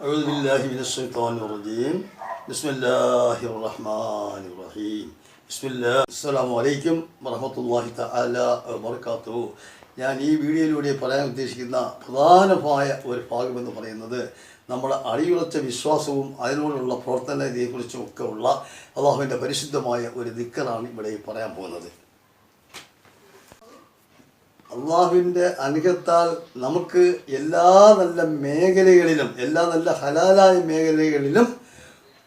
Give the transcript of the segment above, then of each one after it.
أعوذ بالله من الشيطان الرجيم بسم الله الرحمن الرحيم بسم الله السلام عليكم ورحمة الله تعالى وبركاته ഞാൻ ഈ വീഡിയോയിലൂടെ പറയാൻ ഉദ്ദേശിക്കുന്ന പ്രധാനമായ ഒരു ഭാഗമെന്ന് പറയുന്നത് നമ്മുടെ അടിയുറച്ച വിശ്വാസവും അതിനോടുള്ള പ്രവർത്തനത്തെക്കുറിച്ചും ഒക്കെ ഉള്ള അള്ളാഹുവിൻ്റെ പരിശുദ്ധമായ ഒരു ദിക്കറാണ് ഇവിടെ പറയാൻ പോകുന്നത് അള്ളാഹുവിന്റെ അനുഗ്രഹത്താൽ നമുക്ക് എല്ലാ നല്ല മേഖലകളിലും എല്ലാ നല്ല ഹലാലായ മേഖലകളിലും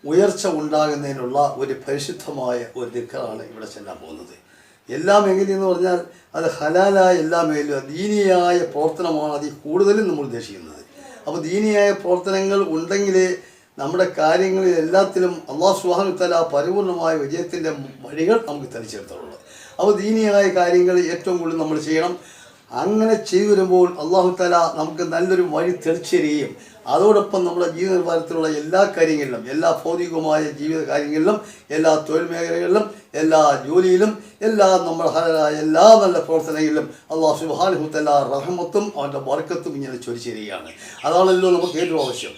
ഉയർച്ച ഉണ്ടാകുന്നതിനുള്ള ഒരു പരിശുദ്ധമായ ഒരു ദിക്കറാണ് ഇവിടെ ചെല്ലാൻ പോകുന്നത്. എല്ലാ മേഖലയും എന്ന് പറഞ്ഞാൽ അത് ഹലാലായ എല്ലാ മേഖലയും ദീനിയായ പ്രവർത്തനമാണ് അതിൽ കൂടുതലും നമ്മൾ ഉദ്ദേശിക്കുന്നത്. അപ്പോൾ ദീനിയായ പ്രവർത്തനങ്ങൾ ഉണ്ടെങ്കിലേ നമ്മുടെ കാര്യങ്ങളിൽ എല്ലാത്തിലും അള്ളാഹു തല പരിപൂർണമായ വിജയത്തിന്റെ വഴികൾ നമുക്ക് തെളിച്ചെടുത്തുള്ളത് അപ്പോൾ ദീനിയായ കാര്യങ്ങൾ ഏറ്റവും കൂടുതൽ നമ്മൾ ചെയ്യണം. അങ്ങനെ ചെയ്തു വരുമ്പോൾ അള്ളാഹു തല നമുക്ക് നല്ലൊരു വഴി തെളിച്ചെറിയും അതോടൊപ്പം നമ്മുടെ ജീവിത നിർവഹണത്തിലുള്ള എല്ലാ കാര്യങ്ങളിലും എല്ലാ ഭൗതികമായ ജീവിത കാര്യങ്ങളിലും എല്ലാ തൊഴിൽ മേഖലകളിലും എല്ലാ ജോലിയിലും എല്ലാ നമ്മൾ എല്ലാ നല്ല പ്രവർത്തനങ്ങളിലും അള്ളാഹു സുബാനുഹുത്തല റഹമത്തും അവന്റെ വർക്കത്തും ഇങ്ങനെ ചൊരിച്ചെരികയാണ്. അതാണല്ലോ നമുക്ക് ഏറ്റവും ആവശ്യം.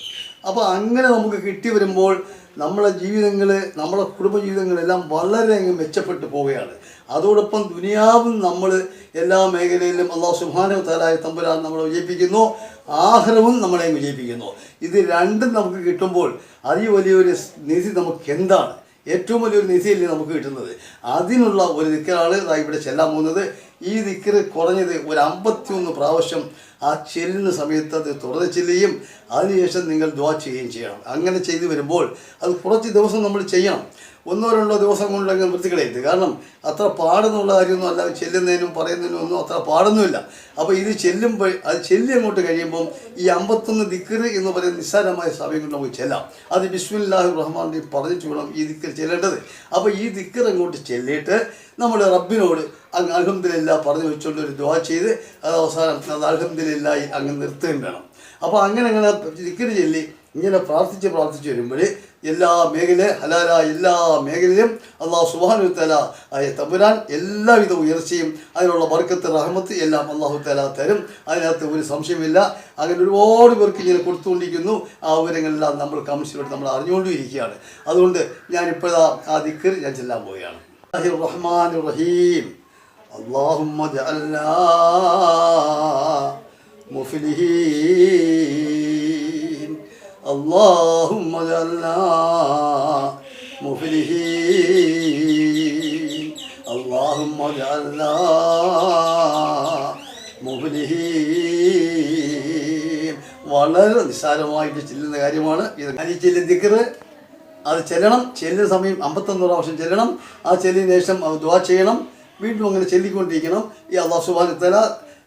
അപ്പോൾ അങ്ങനെ നമുക്ക് കിട്ടി വരുമ്പോൾ നമ്മുടെ ജീവിതങ്ങൾ നമ്മുടെ കുടുംബജീവിതങ്ങളെല്ലാം വളരെ അങ്ങ് മെച്ചപ്പെട്ടു പോവുകയാണ്. അതോടൊപ്പം ദുനിയാവും നമ്മൾ എല്ലാ മേഖലയിലും അള്ളാഹു സുഹാന തലായ തമ്പുരാൻ നമ്മളെ വിജയിപ്പിക്കുന്നു ആഹാരവും നമ്മളെ വിജയിപ്പിക്കുന്നു. ഇത് രണ്ടും നമുക്ക് കിട്ടുമ്പോൾ അതി വലിയൊരു നിധി നമുക്ക് എന്താണ് ഏറ്റവും വലിയൊരു നിധിയല്ലേ നമുക്ക് കിട്ടുന്നത്. അതിനുള്ള ഒരു ദിക്കറാണ് ഇവിടെ ചെല്ലാൻ പോകുന്നത്. ഈ ദിക്കറ് കുറഞ്ഞത് ഒരു അമ്പത്തിയൊന്ന് പ്രാവശ്യം ആ ചെല്ലുന്ന സമയത്ത് അത് തുറന്ന് ചെല്ലുകയും അതിനുശേഷം നിങ്ങൾ ദ്വാ ചെയ്യുകയും ചെയ്യണം. അങ്ങനെ ചെയ്തു വരുമ്പോൾ അത് കുറച്ച് ദിവസം നമ്മൾ ചെയ്യണം. ഒന്നോ രണ്ടോ ദിവസം കൊണ്ടങ്ങ് വൃത്തികളെത്തി കാരണം അത്ര പാടുന്നുള്ള കാര്യമൊന്നും അല്ല ചെല്ലുന്നതിനും പറയുന്നതിനും ഒന്നും അത്ര പാടൊന്നുമില്ല. അപ്പോൾ ഇത് ചെല്ലുമ്പോൾ അത് ചെല്ലി അങ്ങോട്ട് കഴിയുമ്പം ഈ അമ്പത്തൊന്ന് ദിക്കറ് എന്ന് പറയുന്ന നിസ്സാരമായ സമയം കൊണ്ട് നമുക്ക് ചെല്ലാം. അത് ബിസ്മില്ലാഹി റഹ്മാൻ പറഞ്ഞിട്ട് വേണം ഈ ദിക്കർ ചെല്ലേണ്ടത്. അപ്പോൾ ഈ ദിക്കർ അങ്ങോട്ട് ചെല്ലിയിട്ട് നമ്മൾ റബ്ബിനോട് അങ്ങ് അലഹമ്മദില്ല പറഞ്ഞു വെച്ചുകൊണ്ട് ഒരു ദ്വാ ചെയ്ത് അത് അവസാനം അത് അലഹമ്മദില്ലായി അങ്ങ് നിർത്തുകയും വേണം. അപ്പോൾ അങ്ങനെ അങ്ങനെ ദിക്കറ് ചൊല്ലി ഇങ്ങനെ പ്രാർത്ഥിച്ച് പ്രാർത്ഥിച്ച് വരുമ്പോൾ എല്ലാ മേഖല ഹലാല എല്ലാ മേഖലയിലും അള്ളാഹ് സുബാനു തല തമ്പുരാൻ എല്ലാവിധ ഉയർച്ചയും അതിനുള്ള വർക്കത്ത് റഹമത്ത് എല്ലാം അള്ളാഹു തല തരും. അതിനകത്ത് ഒരു സംശയമില്ല അങ്ങനെ ഒരുപാട് പേർക്ക് ഇങ്ങനെ കൊടുത്തുകൊണ്ടിരിക്കുന്നു. ആ വിവരങ്ങളെല്ലാം നമ്മൾ കമ്മീഷനോട് നമ്മൾ അറിഞ്ഞുകൊണ്ടിരിക്കുകയാണ്. അതുകൊണ്ട് ഞാനിപ്പോഴാ ആ ദിക്കർ ഞാൻ ചെല്ലാൻ പോവുകയാണ്. റഹ്മാൻ റഹീം അള്ളാഹുമ്മ മുഫ്ലിഹീ اللهم اجعلنا مفلحين اللهم اجعلنا مفلحين വളരെ നിസ്സാരമായിട്ട് ചെല്ലുന്ന കാര്യമാണ് ഇത് ഞാൻ ഈ ചെല്ലുന്ന ദിക്കറ് അത് ചെല്ലണം ചെല്ലുന്ന സമയം അമ്പത്തൊന്ന് പ്രാവശ്യം ചെല്ലണം ആ ചെല്ലിന് ശേഷം അത് ദ്വാ ചെയ്യണം വീണ്ടും അങ്ങനെ ചെല്ലിക്കൊണ്ടിരിക്കണം ഈ അള്ളാഹു സുബാനത്തല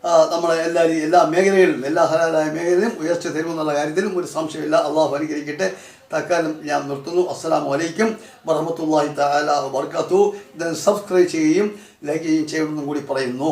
നമ്മളെ എല്ലാ എല്ലാ മേഖലകളിലും എല്ലാ ഹലാലായ മേഖലയിലും ഉയർച്ച തരുമെന്നുള്ള കാര്യത്തിലും ഒരു സംശയമില്ല. അള്ളാഹു അനുഗ്രഹിക്കട്ടെ. തൽക്കാലം ഞാൻ നിർത്തുന്നു. അസ്സാം വലൈക്കും വറഹമത്തല്ലാഹി തആല വർക്കാത്തു സബ്സ്ക്രൈബ് ചെയ്യുകയും ലൈക്ക് ചെയ്യുകയും ചെയ്യണമെന്നും കൂടി പറയുന്നു.